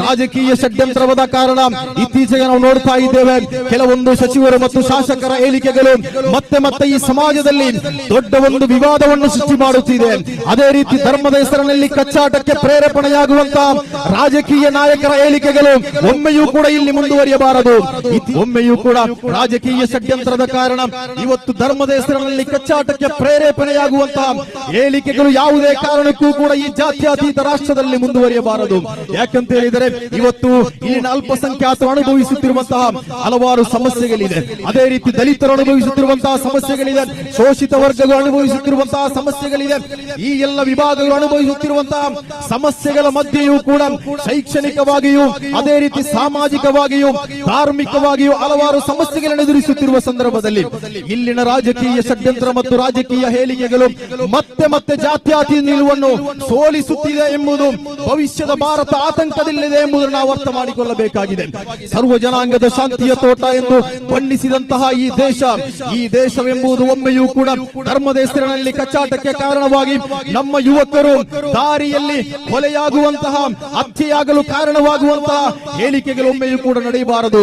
ರಾಜಕೀಯ ಷಡ್ಯಂತ್ರವಾದ ಕಾರಣ ಇತ್ತೀಚೆಗೆ ನಾವು ನೋಡ್ತಾ ಇದ್ದೇವೆ ಕೆಲವೊಂದು ಸಚಿವರು ಮತ್ತು ಶಾಸಕರ ಹೇಳಿಕೆಗಳು ಮತ್ತೆ ಮತ್ತೆ ಈ ಸಮಾಜದಲ್ಲಿ ದೊಡ್ಡ ಒಂದು ವಿವಾದವನ್ನು ಸೃಷ್ಟಿ ಮಾಡುತ್ತಿದೆ. ಅದೇ ರೀತಿ ಧರ್ಮದ ಹೆಸರಿನಲ್ಲಿ ಕಚ್ಚಾಟಕ್ಕೆ ಪ್ರೇರೇಪಣೆಯಾಗುವಂತಹ ರಾಜಕೀಯ ನಾಯಕರ ಹೇಳಿಕೆಗಳು ಒಮ್ಮೆಯೂ ಕೂಡ ಇಲ್ಲಿ ಮುಂದುವರಿಯಬಾರದು. ಒಮ್ಮೆಯೂ ಕೂಡ ರಾಜಕೀಯ ಷಡ್ಯಂತ್ರದ ಕಾರಣ ಇವತ್ತು ಧರ್ಮದ ಹೆಸರಿನಲ್ಲಿ ಕಚ್ಚಾಟಕ್ಕೆ ಪ್ರೇರೇಪಣೆಯಾಗುವಂತಹ ಹೇಳಿಕೆಗಳು ಯಾವುದೇ ಕಾರಣಕ್ಕೂ ಕೂಡ ಈ ಜಾತ್ಯಾತೀತ ರಾಷ್ಟ್ರದಲ್ಲಿ ಮುಂದುವರಿಯಬಾರದು. ಯಾಕಂತ ಹೇಳಿದರೆ ಇವತ್ತು ಇಲ್ಲಿನ ಅಲ್ಪಸಂಖ್ಯಾತರು ಅನುಭವಿಸುತ್ತಿರುವಂತಹ ಹಲವಾರು ಸಮಸ್ಯೆಗಳಿದೆ. ಅದೇ ರೀತಿ ದಲಿತರು ಅನುಭವಿಸುತ್ತಿರುವಂತಹ ಸಮಸ್ಯೆಗಳಿದೆ. ಶೋಷಿತ ವರ್ಗಗಳು ಅನುಭವಿಸುತ್ತಿರುವಂತಹ ಸಮಸ್ಯೆಗಳಿದೆ. ಈ ಎಲ್ಲ ವಿಭಾಗಗಳು ಅನುಭವಿಸುತ್ತಿರುವಂತಹ ಸಮಸ್ಯೆಗಳ ಮಧ್ಯೆಯೂ ಕೂಡ ಶೈಕ್ಷಣಿಕವಾಗಿಯೂ, ಅದೇ ರೀತಿ ಸಾಮಾಜಿಕವಾಗಿಯೂ, ಧಾರ್ಮಿಕವಾಗಿಯೂ ಹಲವಾರು ಸಮಸ್ಯೆಗಳನ್ನು ಎದುರಿಸುತ್ತಿರುವ ಸಂದರ್ಭದಲ್ಲಿ ಇಲ್ಲಿನ ರಾಜಕೀಯ ಷಡ್ಯಂತ್ರ ಮತ್ತು ರಾಜಕೀಯ ಹೇಳಿಕೆಗಳು ಮತ್ತೆ ಮತ್ತೆ ಜಾತ್ಯಾತಿ ನಿಲುವನ್ನು ಸೋಲಿಸುತ್ತಿದೆ ಎಂಬುದು ಭವಿಷ್ಯದ ಭಾರತ ಆತಂಕದಲ್ಲಿದೆ ಎಂಬುದನ್ನು ನಾವು ಅರ್ಥ ಮಾಡಿಕೊಳ್ಳಬೇಕಾಗಿದೆ. ಸರ್ವ ಜನಾಂಗದ ಶಾಂತಿಯ ತೋಟ ಎಂದು ಬಣ್ಣಿಸಿದಂತಹ ಈ ದೇಶ, ಈ ದೇಶವೆಂಬುದು ಒಮ್ಮೆಯೂ ಕೂಡ ಧರ್ಮದ ಹೆಸರಿನಲ್ಲಿ ಕಚ್ಚಾಟಕ್ಕೆ ಕಾರಣವಾಗಿ ನಮ್ಮ ಯುವಕರು ದಾರಿಯಲ್ಲಿ ಕೊಲೆಯಾಗುವಂತಹ, ಹತ್ಯೆಯಾಗಲು ಕಾರಣವಾಗುವಂತಹ ಹೇಳಿಕೆಗಳು ಒಮ್ಮೆಯೂ ಕೂಡ ನಡೆಯಬಾರದು.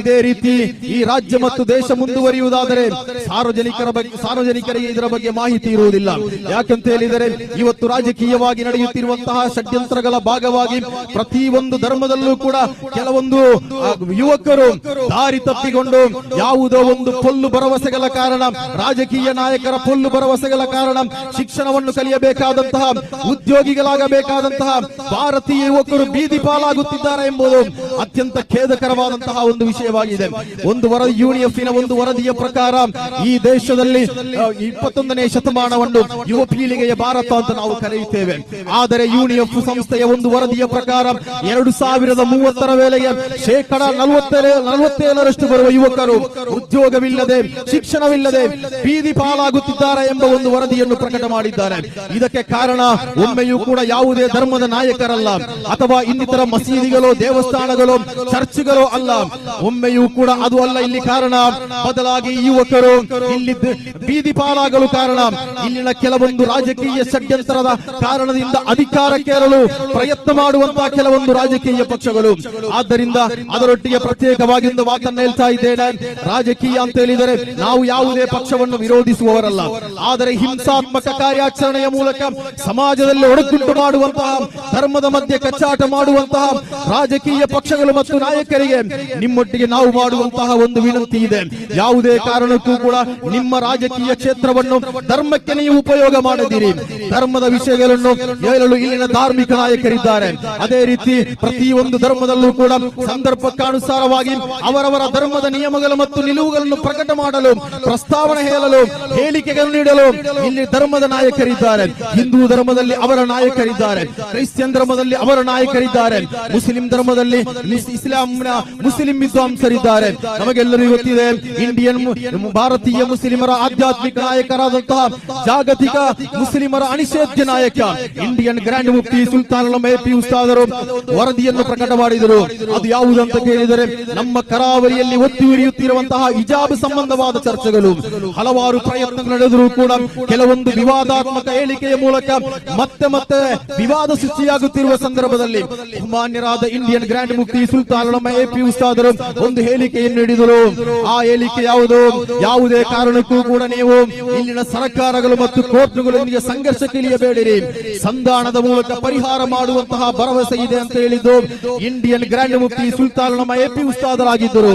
ಇದೇ ರೀತಿ ಈ ರಾಜ್ಯ ಮತ್ತು ದೇಶ ಮುಂದುವರಿಯುವುದಾದರೆ ಸಾರ್ವಜನಿಕರ ಬಗ್ಗೆ ಸಾರ್ವಜನಿಕರಿಗೆ ಇದರ ಬಗ್ಗೆ ಮಾಹಿತಿ ಇರುವುದಿಲ್ಲ. ಯಾಕಂತ ಹೇಳಿದರೆ, ಇವತ್ತು ರಾಜಕೀಯವಾಗಿ ನಡೆಯುತ್ತಿರುವಂತಹ ಷಡ್ಯಂತ್ರಗಳ ಭಾಗವಾಗಿ ಪ್ರತಿ ಒಂದು ಧರ್ಮದಲ್ಲೂ ಕೂಡ ಕೆಲವೊಂದು ಯುವಕರು ದಾರಿ ತಪ್ಪಿಕೊಂಡು ಯಾವುದೋ ಒಂದು ಪೊಲ್ಲು ಭರವಸೆಗಳ ಕಾರಣ, ರಾಜಕೀಯ ನಾಯಕರ ಪೊಲ್ಲು ಭರವಸೆಗಳ ಕಾರಣ ಶಿಕ್ಷಣವನ್ನು ಕಲಿಯಬೇಕಾದಂತಹ, ಉದ್ಯೋಗಿಗಳಾಗಬೇಕಾದಂತಹ ಭಾರತೀಯ ಯುವಕರು ಬೀದಿ ಪಾಲಾಗುತ್ತಿದ್ದಾರೆ ಎಂಬುದು ಅತ್ಯಂತ ಖೇದಕರವಾದಂತಹ ಒಂದು ವಿಷಯವಾಗಿದೆ. ಒಂದು ವರದಿ ಯುನಿಎಫ್ನ ಒಂದು ವರದಿಯ ಪ್ರಕಾರ ಈ ದೇಶದಲ್ಲಿ ಇಪ್ಪತ್ತೊಂದನೇ ಶತಮಾನವನ್ನು ಯುವ ಪೀಳಿಗೆಯ ಭಾರತ ಅಂತ ನಾವು ಕರೆಯುತ್ತೇವೆ. ಆದರೆ ಯುನಿಎಫ್ ಸಂಸ್ಥೆಯ ಒಂದು ವರದಿಯ ಪ್ರಕಾರ ಎರಡು ಸಾವಿರದ ಮೂವತ್ತರ ವೇಳೆಗೆ ಶೇಕಡ ನಲವತ್ತೇಳು, ನಲವತ್ತೇಳರಷ್ಟು ಬರುವ ಯುವಕರು ಉದ್ಯೋಗವಿಲ್ಲದೆ, ಶಿಕ್ಷಣವಿಲ್ಲದೆ ಬೀದಿ ಪಾಲಾಗುತ್ತಿದ್ದಾರೆ ಎಂಬ ಒಂದು ವರದಿಯನ್ನು ಪ್ರಕಟ ಮಾಡಿದ್ದಾರೆ. ಇದಕ್ಕೆ ಕಾರಣ ಒಮ್ಮೆಯೂ ಕೂಡ ಯಾವುದೇ ಧರ್ಮದ ನಾಯಕರಲ್ಲ ಅಥವಾ ಇನ್ನಿತರ ಮಸೀದಿಗಳು, ದೇವಸ್ಥಾನಗಳು, ಚರ್ಚ್ಗಳು ಅಲ್ಲ. ಒಮ್ಮೆಯೂ ಕೂಡ ಅದು ಅಲ್ಲ. ಇಲ್ಲಿ ಕಾರಣ ಬದಲಾಗಿ ಯುವಕರು ಇಲ್ಲಿ ಬೀದಿ ಪಾಲಾಗಲು ಕಾರಣ. ಇಲ್ಲಿನ ಕೆಲವೊಂದು ರಾಜಕೀಯ ಷಡ್ಯಂತ್ರದ ಕಾರಣದಿಂದ ಅಧಿಕಾರಕ್ಕೇರಲು ಪ್ರಯತ್ನ ಮಾಡುವಂತಹ ಕೆಲವೊಂದು ರಾಜಕೀಯ ಪಕ್ಷಗಳು. ಆದ್ದರಿಂದ ಅದರೊಟ್ಟಿಗೆ ಪ್ರತ್ಯೇಕವಾಗಿ ಒಂದು ಮಾತನ್ನು ಹೇಳ್ತಾ ಇದ್ದೇನೆ. ರಾಜಕೀಯ ಅಂತ ಹೇಳಿದರೆ ನಾವು ಯಾವುದೇ ಪಕ್ಷವನ್ನು ವಿರೋಧಿಸುವವರಲ್ಲ. ಆದರೆ ಹಿಂಸಾತ್ಮಕ ಕಾರ್ಯಾಚರಣೆಯ ಮೂಲಕ ಸಮಾಜದಲ್ಲಿ ಒಡಕುಂಟು ಮಾಡುವಂತಹ, ಧರ್ಮದ ಮಧ್ಯೆ ಕಚ್ಚಾಟ ಮಾಡುವಂತಹ ರಾಜಕೀಯ ಪಕ್ಷಗಳು ಮತ್ತು ನಾಯಕರಿಗೆ ನಿಮ್ಮೊಟ್ಟಿಗೆ ನಾವು ಮಾಡುವಂತಹ ಒಂದು ವಿನಂತಿ ಇದೆ. ಯಾವುದೇ ಕಾರಣಕ್ಕೂ ಕೂಡ ನಿಮ್ಮ ರಾಜಕೀಯ ಕ್ಷೇತ್ರವನ್ನು ಧರ್ಮಕ್ಕೆ ನೀವು ಉಪಯೋಗ ಮಾಡದಿರಿ. ಧರ್ಮದ ವಿಷಯಗಳನ್ನು ಹೇಳಲು ಇಲ್ಲಿನ ಧಾರ್ಮಿಕ ನಾಯಕರಿದ್ದಾರೆ. ಅದೇ ಪ್ರತಿಯೊಂದು ಧರ್ಮದಲ್ಲೂ ಕೂಡ ಸಂದರ್ಭಕ್ಕಾನುಸಾರವಾಗಿ ಅವರವರ ಧರ್ಮದ ನಿಯಮಗಳು ಮತ್ತು ನಿಲುವುಗಳನ್ನು ಪ್ರಕಟ ಮಾಡಲು ಪ್ರಸ್ತಾವನೆ ಹೇಳಲು ಹೇಳಿಕೆಗಳನ್ನು ನೀಡಲು ಇಲ್ಲಿ ಧರ್ಮದ ನಾಯಕರಿದ್ದಾರೆ. ಹಿಂದೂ ಧರ್ಮದಲ್ಲಿ ಅವರ ನಾಯಕರಿದ್ದಾರೆ. ಕ್ರಿಶ್ಚಿಯನ್ ಧರ್ಮದಲ್ಲಿ ಅವರ ನಾಯಕರಿದ್ದಾರೆ. ಮುಸ್ಲಿಂ ಧರ್ಮದಲ್ಲಿ ಇಸ್ಲಾಂನ ಮುಸ್ಲಿಂ ವಿದ್ವಾಂಸರಿದ್ದಾರೆ. ನಮಗೆಲ್ಲರಿಗೂ ಗೊತ್ತಿದೆ ಇಂಡಿಯನ್ ಭಾರತೀಯ ಮುಸ್ಲಿಮರ ಆಧ್ಯಾತ್ಮಿಕ ನಾಯಕರಾದಂತಹ ಜಾಗತಿಕ ಮುಸ್ಲಿಮರ ಅನಿಷೇಧ್ಯ ನಾಯಕ ಇಂಡಿಯನ್ ಗ್ರ್ಯಾಂಡ್ ಮುಫ್ತಿ ಸುಲ್ತಾನ್ ಎಪಿ ಉಸ್ತಾದರು ವರದಿಯನ್ನು ಪ್ರಕಟ ಮಾಡಿದರು ಅದು ಯಾವುದಂತ ಕೇಳಿದರೆ ನಮ್ಮ ಕರಾವಳಿಯಲ್ಲಿ ಒತ್ತಿ ಹಿಡಿಯುತ್ತಿರುವಂತಹ ಹಿಜಾಬ್ ಸಂಬಂಧವಾದ ಚರ್ಚೆಗಳು. ಹಲವಾರು ಪ್ರಯತ್ನ ನಡೆದರೂ ಕೂಡ ಕೆಲವೊಂದು ವಿವಾದಾತ್ಮಕ ಹೇಳಿಕೆಯ ಮೂಲಕ ಮತ್ತೆ ಮತ್ತೆ ವಿವಾದ ಸೃಷ್ಟಿಯಾಗುತ್ತಿರುವ ಸಂದರ್ಭದಲ್ಲಿ ಮಾನ್ಯರಾದ ಇಂಡಿಯನ್ ಗ್ರ್ಯಾಂಡ್ ಮುಕ್ತಿ ಸುಲ್ತಾನ್ ಎಪಿ ಉಸ್ತಾದರು ಒಂದು ಹೇಳಿಕೆಯನ್ನು ನೀಡಿದರು. ಆ ಹೇಳಿಕೆ ಯಾವುದು? ಯಾವುದೇ? ಕಾರಣಕ್ಕೂ ಕೂಡ ನೀವು ಇಲ್ಲಿನ ಸರ್ಕಾರಗಳು ಮತ್ತು ಕೋರ್ಟ್ಗಳೊಂದಿಗೆ ಸಂಘರ್ಷಕ್ಕೆ ಇಳಿಯಬೇಡಿರಿ. ಸಂಧಾನದ ಮೂಲಕ ಪರಿಹಾರ ಮಾಡುವಂತಹ ಭರವಸೆ ಇದೆ. ಅಂತ ಹೇಳಿದ್ದು ಇಂಡಿಯನ್ ಗ್ರ್ಯಾಂಡ್ ಮುಫ್ತಿ ಸುಲ್ತಾನ್ ನಮ್ಮ ಎಪಿ ಉಸ್ತಾದರಾಗಿದ್ದರು.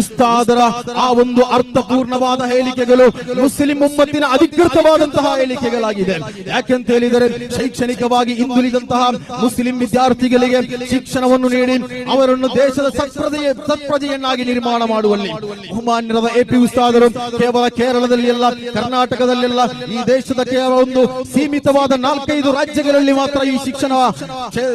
ಉಸ್ತಾದರ ಆ ಒಂದು ಅರ್ಥಪೂರ್ಣವಾದ ಹೇಳಿಕೆಗಳು ಮುಸ್ಲಿಂ ಉಮ್ಮತ್ತಿನ ಅಧಿಕೃತವಾದಂತಹ ಹೇಳಿಕೆಗಳಾಗಿದೆ. ಯಾಕೆಂತ ಹೇಳಿದರೆ ಶೈಕ್ಷಣಿಕವಾಗಿ ಹಿಂದುಳಿದಂತಹ ಮುಸ್ಲಿಂ ವಿದ್ಯಾರ್ಥಿಗಳಿಗೆ ಶಿಕ್ಷಣವನ್ನು ನೀಡಿ ಅವರನ್ನು ದೇಶದ ಸತ್ಪ್ರಜೆಯ ಸತ್ಪ್ರಜೆಯನ್ನಾಗಿ ನಿರ್ಮಾಣ ಮಾಡುವಲ್ಲಿ ಬಹುಮಾನ್ಯರಾದ ಎಪಿ ಉಸ್ತಾದರು. ಕೇವಲ ಕೇರಳದಲ್ಲಿ ಅಲ್ಲ ಕರ್ನಾಟಕದಲ್ಲೆಲ್ಲ ಈ ದೇಶದ ಕೇವಲ ಒಂದು ಸೀಮಿತವಾದ ನಾಲ್ಕೈದು ರಾಜ್ಯಗಳಲ್ಲಿ ಮಾತ್ರ ಈ ಶಿಕ್ಷಣ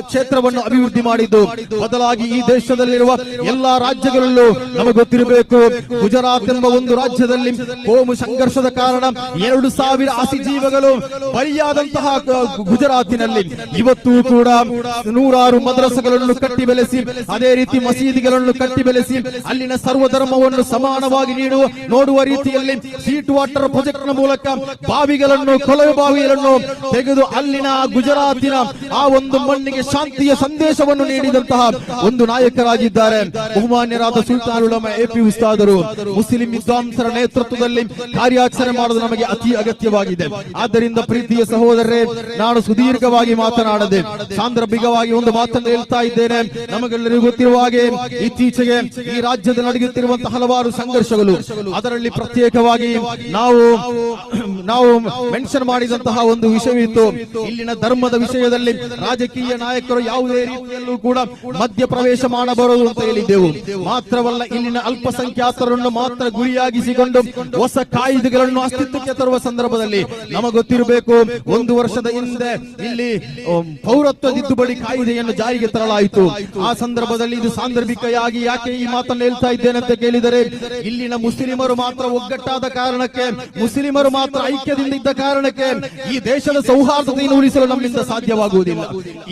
ಕ್ಷೇತ್ರವನ್ನು ಅಭಿವೃದ್ಧಿ ಮಾಡಿದ್ದು. ಬದಲಾಗಿ ಈ ದೇಶದಲ್ಲಿರುವ ಎಲ್ಲಾ ರಾಜ್ಯಗಳಲ್ಲೂ ನಮಗೆ ಗೊತ್ತಿರಬೇಕು. ಗುಜರಾತ್ ಎಂಬ ಒಂದು ರಾಜ್ಯದಲ್ಲಿ ಕೋಮು ಸಂಘರ್ಷದ ಕಾರಣ ಎರಡು ಸಾವಿರ ಆಸಿ ಜೀವಗಳು ಬಲಿಯಾದಂತಹ ಗುಜರಾತಿನಲ್ಲಿ. ಇವತ್ತು ಕೂಡ ನೂರಾರು ಮದ್ರಸಗಳನ್ನು ಕಟ್ಟಿ ಬೆಳೆಸಿ, ಅದೇ ರೀತಿ ಮಸೀದಿಗಳನ್ನು ಕಟ್ಟಿ ಬೆಳೆಸಿ, ಅಲ್ಲಿನ ಸರ್ವಧರ್ಮವನ್ನು ಸಮಾನವಾಗಿ ನೀಡುವ, ನೋಡುವ ರೀತಿಯಲ್ಲಿ ಸೀಟ್ ವಾಟರ್ ಪ್ರಾಜೆಕ್ಟ್ನ ಮೂಲಕ ಬಾವಿಗಳನ್ನು, ಕೊಳವೆ ಬಾವಿಗಳನ್ನು ತೆಗೆದು ಅಲ್ಲಿನ ಗುಜರಾತಿನ ಆ ಒಂದು ಮಣ್ಣಿಗೆ ಶಾಂತಿಯ ಸಂದೇಶವನ್ನು ನೀಡಿದಂತಹ ಒಂದು ನಾಯಕರಾಗಿದ್ದಾರೆ. ಬಹುಮಾನ್ಯರಾದ ಸುಲ್ತಾನ್ ಉಲಮ ಎಪಿ ಉಸ್ತಾದರು. ಮುಸ್ಲಿಂ ವಿದ್ವಾಂಸರ ನೇತೃತ್ವದಲ್ಲಿ ಕಾರ್ಯಾಚರಣೆ ಮಾಡುವುದು ನಮಗೆ ಅತಿ ಅಗತ್ಯವಾಗಿದೆ. ಆದ್ದರಿಂದ ಪ್ರೀತಿಯ ಸಹೋದರರೇ, ನಾನು ಸುದೀರ್ಘವಾಗಿ ಮಾತನಾಡದೆ, ಸಾಂದರ್ಭಿಕವಾಗಿ ಒಂದು ಮಾತನ್ನು ಹೇಳ್ತಾ ಇದ್ದೇನೆ. ನಮಗೆಲ್ಲರಿಗೂ ಗೊತ್ತಿರುವ ಹಾಗೆ, ಇತ್ತೀಚೆಗೆ ಈ ರಾಜ್ಯದಲ್ಲಿ ನಡೆಯುತ್ತಿರುವಂತಹ ಹಲವಾರು ಸಂಘರ್ಷಗಳು. ಅದರಲ್ಲಿ ಪ್ರತ್ಯೇಕವಾಗಿ ನಾವು ನಾವು ಮೆನ್ಷನ್ ಮಾಡಿದಂತಹ ಒಂದು ವಿಷಯವಿತ್ತು. ಇಲ್ಲಿನ ಧರ್ಮದ ವಿಷಯದಲ್ಲಿ ರಾಜಕೀಯ ನಾಯಕರು ಯಾವುದೇ ರೀತಿಯಲ್ಲೂ ಕೂಡ ಮಧ್ಯ ಪ್ರವೇಶ ಮಾಡಬಾರದು ಅಂತ ಹೇಳಿದ್ದೆವು. ಮಾತ್ರವಲ್ಲ, ಇಲ್ಲಿನ ಅಲ್ಪಸಂಖ್ಯಾತರನ್ನು ಮಾತ್ರ ಗುರಿಯಾಗಿಸಿಕೊಂಡು ಹೊಸ ಕಾಯ್ದೆಗಳನ್ನು ಅಸ್ತಿತ್ವಕ್ಕೆ ತರುವ ಸಂದರ್ಭದಲ್ಲಿ ನಮಗೆ ಗೊತ್ತಿರಬೇಕು, ಒಂದು ವರ್ಷದ ಹಿಂದೆ ಇಲ್ಲಿ ಪೌರತ್ವ ತಿದ್ದುಪಡಿ ಕಾಯ್ದೆಯನ್ನು ಜಾರಿಗೆ ತರಲಾಯಿತು. ಆ ಸಂದರ್ಭದಲ್ಲಿ ಇದು ಸಾಂದರ್ಭಿಕವಾಗಿ ಯಾಕೆ ಈ ಮಾತನ್ನು ಹೇಳ್ತಾ ಇದ್ದೇನೆ ಅಂತ ಕೇಳಿದರೆ, ಇಲ್ಲಿನ ಮುಸ್ಲಿಮರು ಮಾತ್ರ ಒಗ್ಗಟ್ಟಾದ ಕಾರಣಕ್ಕೆ, ಮುಸ್ಲಿಮರು ಮಾತ್ರ ಐಕ್ಯದಿಂದ ಇದ್ದ ಕಾರಣಕ್ಕೆ ಈ ದೇಶದ ಸೌಹಾರ್ದತೆಯನ್ನು ಉಳಿಸಲು ನಮ್ಮಿಂದ ಸಾಧ್ಯವಾಗುವುದಿಲ್ಲ.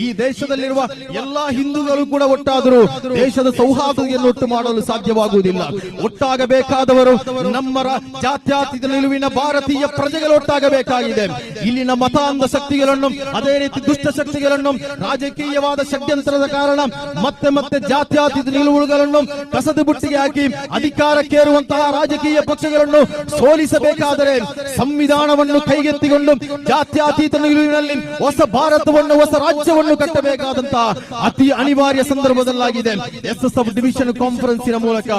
ಈ ದೇಶದಲ್ಲಿರುವ ಎಲ್ಲಾ ಹಿಂದೂಗಳು ಕೂಡ ಒಟ್ಟಾದರೂ ದೇಶದ ಸೌಹಾರ್ದತೆಯನ್ನು ಒಟ್ಟು ಮಾಡಲು ಸಾಧ್ಯವಾಗುವುದಿಲ್ಲ. ಒಟ್ಟಾಗಬೇಕಾದವರು ನಮ್ಮ ಜಾತ್ಯಾತೀತ ನಿಲುವಿನ ಭಾರತೀಯ ಪ್ರಜೆಗಳು ಒಟ್ಟಾಗಬೇಕಾಗಿದೆ. ಇಲ್ಲಿನ ಮತಾಂಧ ಶಕ್ತಿಗಳನ್ನು ಅದೇ ರೀತಿ ದುಷ್ಟ ಶಕ್ತಿಗಳನ್ನು ರಾಜಕೀಯವಾದ ಷಡ್ಯಂತ್ರದ ಕಾರಣ ಮತ್ತೆ ಮತ್ತೆ ಜಾತ್ಯಾತೀತ ನಿಲುವುಗಳನ್ನು ಕಸದ ಬುಟ್ಟಿಗೆ ಹಾಕಿ ಅಧಿಕಾರಕ್ಕೇರುವಂತಹ ರಾಜಕೀಯ ಪಕ್ಷಗಳನ್ನು ಸೋಲಿಸಬೇಕಾದರೆ ಸಂವಿಧಾನವನ್ನು ಕೈಗೆತ್ತಿಕೊಂಡು ಜಾತ್ಯತೀತ ನಿಲುವಿನಲ್ಲಿ ಹೊಸ ಭಾರತವನ್ನು ಹೊಸ ರಾಜ್ಯವನ್ನು ಕಟ್ಟಬೇಕಾದಂತಹ ಅತಿ ಅನಿವಾರ್ಯ ಸಂದರ್ಭದಲ್ಲಾಗಿದೆ. ಎಸ್ ಎಸ್ ಎಫ್ ಡಿವಿಷನ್ ಕಾನ್ಫರೆನ್ಸಿನ ಮೂಲಕ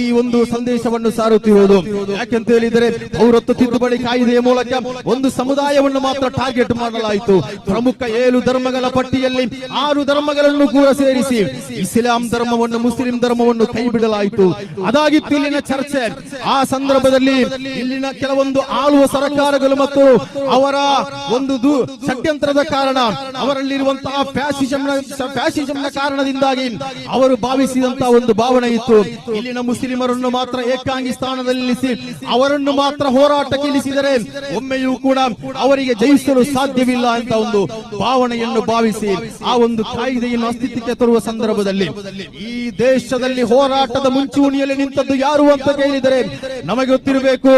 ಈ ಒಂದು ಸಂದೇಶವನ್ನು ಸಾರುತ್ತಿರುವುದು. ಯಾಕೆಂತ ಹೇಳಿದರೆ, ಪೌರತ್ವ ತಿದ್ದುಪಡಿ ಕಾಯ್ದೆಯ ಮೂಲಕ ಒಂದು ಸಮುದಾಯವನ್ನು ಮಾತ್ರ ಟಾರ್ಗೆಟ್ ಮಾಡಲಾಯಿತು. ಪ್ರಮುಖ ಏಳು ಧರ್ಮಗಳ ಪಟ್ಟಿಯಲ್ಲಿ ಆರು ಧರ್ಮಗಳನ್ನು ಕೂಡ ಸೇರಿಸಿ ಇಸ್ಲಾಂ ಧರ್ಮವನ್ನು, ಮುಸ್ಲಿಂ ಧರ್ಮವನ್ನು ಕೈ ಬಿಡಲಾಯಿತು ಅದಾಗಿತ್ತು ಇಲ್ಲಿನ ಚರ್ಚೆ. ಆ ಸಂದರ್ಭದಲ್ಲಿ ಇಲ್ಲಿನ ಕೆಲವೊಂದು ಆಳುವ ಸರ್ಕಾರಗಳು ಮತ್ತು ಅವರ ಒಂದು ಷಡ್ಯಂತ್ರದ ಕಾರಣ ಅವರಲ್ಲಿರುವಂತಹ ಫ್ಯಾಸಿಸಂನ ಫ್ಯಾಸಿಸಂನ ಕಾರಣದಿಂದಾಗಿ ಅವರು ಭಾವಿಸಿದಂತ ಒಂದು ಭಾವನೆ ಇತ್ತು. ಇಲ್ಲಿನ ಮುಸ್ಲಿಮರನ್ನು ಮಾತ್ರ ಏಕಾಂಗಿ ಸ್ಥಾನದಲ್ಲಿ ಅವರನ್ನು ಮಾತ್ರ ಹೋರಾಟಕ್ಕೆ ಇಳಿಸಿದರೆ ಒಮ್ಮೆಯೂ ಕೂಡ ಅವರಿಗೆ ಜಯಿಸಲು ಸಾಧ್ಯವಿಲ್ಲ ಅಂತ ಒಂದು ಭಾವನೆಯನ್ನು ಭಾವಿಸಿ ಆ ಒಂದು ಕಾಯ್ದೆಯನ್ನು ಅಸ್ತಿತ್ವಕ್ಕೆ ತರುವ ಸಂದರ್ಭದಲ್ಲಿ ಈ ದೇಶದಲ್ಲಿ ಹೋರಾಟದ ಮುಂಚೂಣಿಯಲ್ಲಿ ನಿಂತದ್ದು ಯಾರು ಅಂತ ಕೇಳಿದರೆ ನಮಗೆ ಗೊತ್ತಿರಬೇಕು,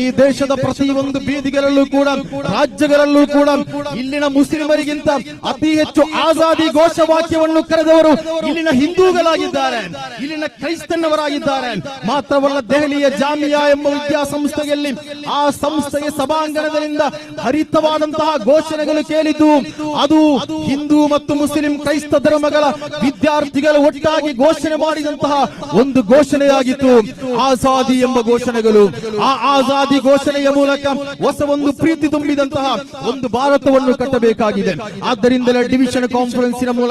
ಈ ದೇಶದ ಪ್ರತಿಯೊಂದು ಬೀದಿಗಳಲ್ಲೂ ಕೂಡ, ರಾಜ್ಯಗಳಲ್ಲೂ ಕೂಡ ಇಲ್ಲಿನ ಮುಸ್ಲಿಮರಿಗಿಂತ ಅತಿ ಹೆಚ್ಚು ಆಜಾದಿ ಘೋಷವಾಕ್ಯವನ್ನು ಕರೆದವರು ಇಲ್ಲಿನ ಹಿಂದೂಗಳಾಗಿದ್ದಾರೆ. ಇಲ್ಲಿನ ಕ್ರೈಸ್ತನವರಾಗಿದ್ದಾರೆ. ಮಾತ್ರವಲ್ಲ ದೆಹಲಿಯ ಜಾಮಿಯಾ ಎಂಬ ವಿದ್ಯಾಸಂಸ್ಥೆಯಲ್ಲಿ ಆ ಸಂಸ್ಥೆಯ ಸಭಾಂಗಣದಿಂದ ಹರಿತವಾದಂತಹ ಘೋಷಣೆಗಳು ಕೇಳಿದ್ದು, ಅದು ಹಿಂದೂ ಮತ್ತು ಮುಸ್ಲಿಂ ಕ್ರೈಸ್ತ ಧರ್ಮಗಳ ವಿದ್ಯಾರ್ಥಿಗಳು ಒಟ್ಟಾಗಿ ಘೋಷಣೆ ಮಾಡಿದಂತಹ ಒಂದು ಘೋಷಣೆಯಾಗಿತ್ತು. ಆಜಾದಿ ಎಂಬ ಘೋಷಣೆಗಳು. ಆ ಆಜಾದಿ ಘೋಷಣೆಯ ಮೂಲಕ ಹೊಸ ಒಂದು ಪ್ರೀತಿ ತುಂಬಿದಂತಹ ಒಂದು ಭಾರತವನ್ನು ಕಟ್ಟಬೇಕಾಗಿದೆ. ಆದ್ದರಿಂದಲೇ ಡಿವಿಷನ್ ಕಾನ್ಫರೆನ್ಸಿನ ಮೂಲಕ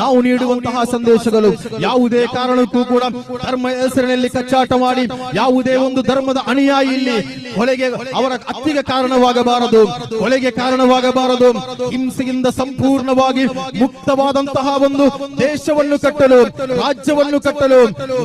ನಾವು ನೀಡುವಂತಹ ಸಂದೇಶಗಳು. ಯಾವುದೇ ಕಾರಣಕ್ಕೂ ಕೂಡ ಧರ್ಮ ಹೆಸರಿನಲ್ಲಿ ಕಚ್ಚಾಟ ಮಾಡಿ, ಯಾವುದೇ ಒಂದು ಧರ್ಮದ ಅನುಯಾಯಿ ಇಲ್ಲಿ ಕೊಲೆಗೆ ಅವರ ಅತ್ತಿಗೆ ಕಾರಣವಾಗಬಾರದು. ಕೊಲೆಗೆ ಕಾರಣವಾಗಬಾರದು. ಹಿಂಸೆಯಿಂದ ಸಂಪೂರ್ಣವಾಗಿ ಮುಕ್ತವಾದಂತಹ ಒಂದು ದೇಶವನ್ನು ಕಟ್ಟಲು, ರಾಜ್ಯವನ್ನು ಕಟ್ಟಲು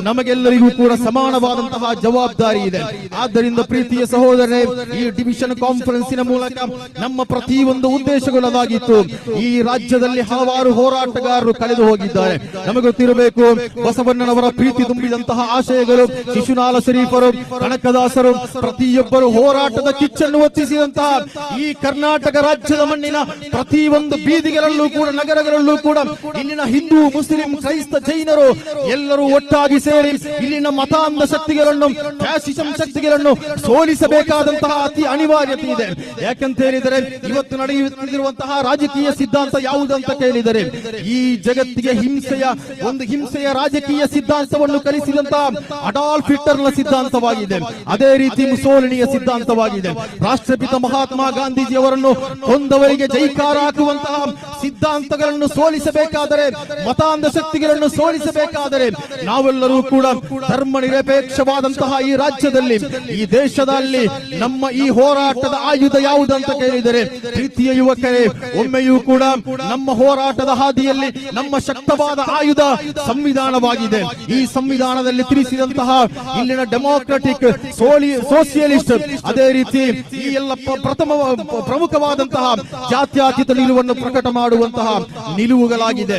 ನಮಗೆಲ್ಲರಿಗೂ ಕೂಡ ಸಮಾನವಾದಂತಹ ಜವಾಬ್ದಾರಿ ಇದೆ. ಆದ್ದರಿಂದ ಪ್ರೀತಿಯ ಸಹೋದರರೇ, ಈ ಡಿವಿಷನ್ ಕಾನ್ಫರೆನ್ಸಿನ ಮೂಲಕ ನಮ್ಮ ಪ್ರತಿಯೊಂದು ಉದ್ದೇಶಗಳದಾಗಿತ್ತು. ಈ ರಾಜ್ಯದಲ್ಲಿ ಹಲವಾರು ಹೋರಾಟಗಾರರು ಕಳೆದು ಹೋಗಿದ್ದಾರೆ. ನಮಗೆ ಗೊತ್ತಿರಬೇಕು, ಬಸವಣ್ಣನವರ ಪ್ರೀತಿ ತುಂಬಿದಂತಹ ಆಶಯಗಳು ಶಿಶುನಾಲ ಶರೀಫರು, ಕನಕದಾಸರು, ಪ್ರತಿಯೊಬ್ಬರು ಹೋರಾಟದ ಕಿಚ್ಚನ್ನು ಒತ್ತಿಸಿದಂತಹ ಈ ಕರ್ನಾಟಕ ರಾಜ್ಯದ ಮಣ್ಣಿನ ಪ್ರತಿಯೊಂದು ಬೀದಿಗಳಲ್ಲೂ ಕೂಡ, ನಗರಗಳಲ್ಲೂ ಕೂಡ ಇಲ್ಲಿನ ಹಿಂದೂ, ಮುಸ್ಲಿಂ, ಕ್ರೈಸ್ತ ಜೈನರು ಎಲ್ಲರೂ ಒಟ್ಟಾಗಿ ಸೇರಿ ಇಲ್ಲಿನ ಮತಾಂಧ ಶಕ್ತಿಗಳನ್ನು, ಫ್ಯಾಸಿಸಂ ಶಕ್ತಿಗಳನ್ನು ಸೋಲಿಸಬೇಕಾದಂತಹ ಅತಿ ಅನಿವಾರ್ಯತೆ ಇದೆ. ಯಾಕಂತ ಹೇಳಿದರೆ, ಇವತ್ತು ನಡೆಯುತ್ತಿರುವಂತಹ ರಾಜಕೀಯ ಸಿದ್ಧಾಂತ ಯಾವುದು ಅಂತ ಕೇಳಿದರೆ ಈ ಜಗತ್ತಿಗೆ ಹಿಂಸೆಯ, ಒಂದು ಹಿಂಸೆಯ ರಾಜಕೀಯ ಸಿದ್ಧಾಂತವನ್ನು ಕಲಿಸಿದಂತಹ ಅಡಾಲ್ಫ್ನ ಸಿದ್ಧಾಂತವಾಗಿದೆ. ಅದೇ ರೀತಿ ಮುಸೋಲಿನಿಯ ಸಿದ್ಧಾಂತವಾಗಿದೆ. ರಾಷ್ಟ್ರಪಿತ ಮಹಾತ್ಮ ಗಾಂಧೀಜಿಯವರನ್ನು ಕೊಂದವರಿಗೆ ಜೈಕಾರ ಹಾಕುವಂತಹ ಸಿದ್ಧಾಂತಗಳನ್ನು ಸೋಲಿಸಬೇಕಾದರೆ, ಮತಾಂಧ ಶಕ್ತಿಗಳನ್ನು ಸೋಲಿಸಬೇಕಾದರೆ, ನಾವೆಲ್ಲರೂ ಕೂಡ ಧರ್ಮ ನಿರಪೇಕ್ಷವಾದಂತಹ ಈ ರಾಜ್ಯದಲ್ಲಿ, ಈ ದೇಶದಲ್ಲಿ ನಮ್ಮ ಈ ಹೋರಾಟದ ಆಯುಧ ಯಾವುದಂತ ಕೇಳಿದರೆ ಪ್ರೀತಿಯ ಯುವಕರೇ, ಒಮ್ಮೆಯೂ ಕೂಡ ನಮ್ಮ ಹೋರಾಟದ ಹಾದಿಯಲ್ಲಿ ನಮ್ಮ ಶಕ್ತವಾದ ಆಯುಧ ಸಂವಿಧಾನವಾಗಿದೆ. ಈ ಸಂವಿಧಾನದಲ್ಲಿ ತಿಳಿಸಿದಂತಹ ಇಲ್ಲಿನ ಡೆಮೋಕ್ರೆಟಿಕ್ ಸೋಷಿಯಲಿಸ್ಟ್ ಅದೇ ರೀತಿ ಈ ಎಲ್ಲ ಪ್ರ- ಪ್ರಥಮ, ಪ್ರಮುಖವಾದಂತಹ ಜಾತ್ಯಾತೀತ ನಿಲುವನ್ನು ಪ್ರಕಟ ಮಾಡುವಂತಹ ನಿಲುವುಗಳಾಗಿದೆ.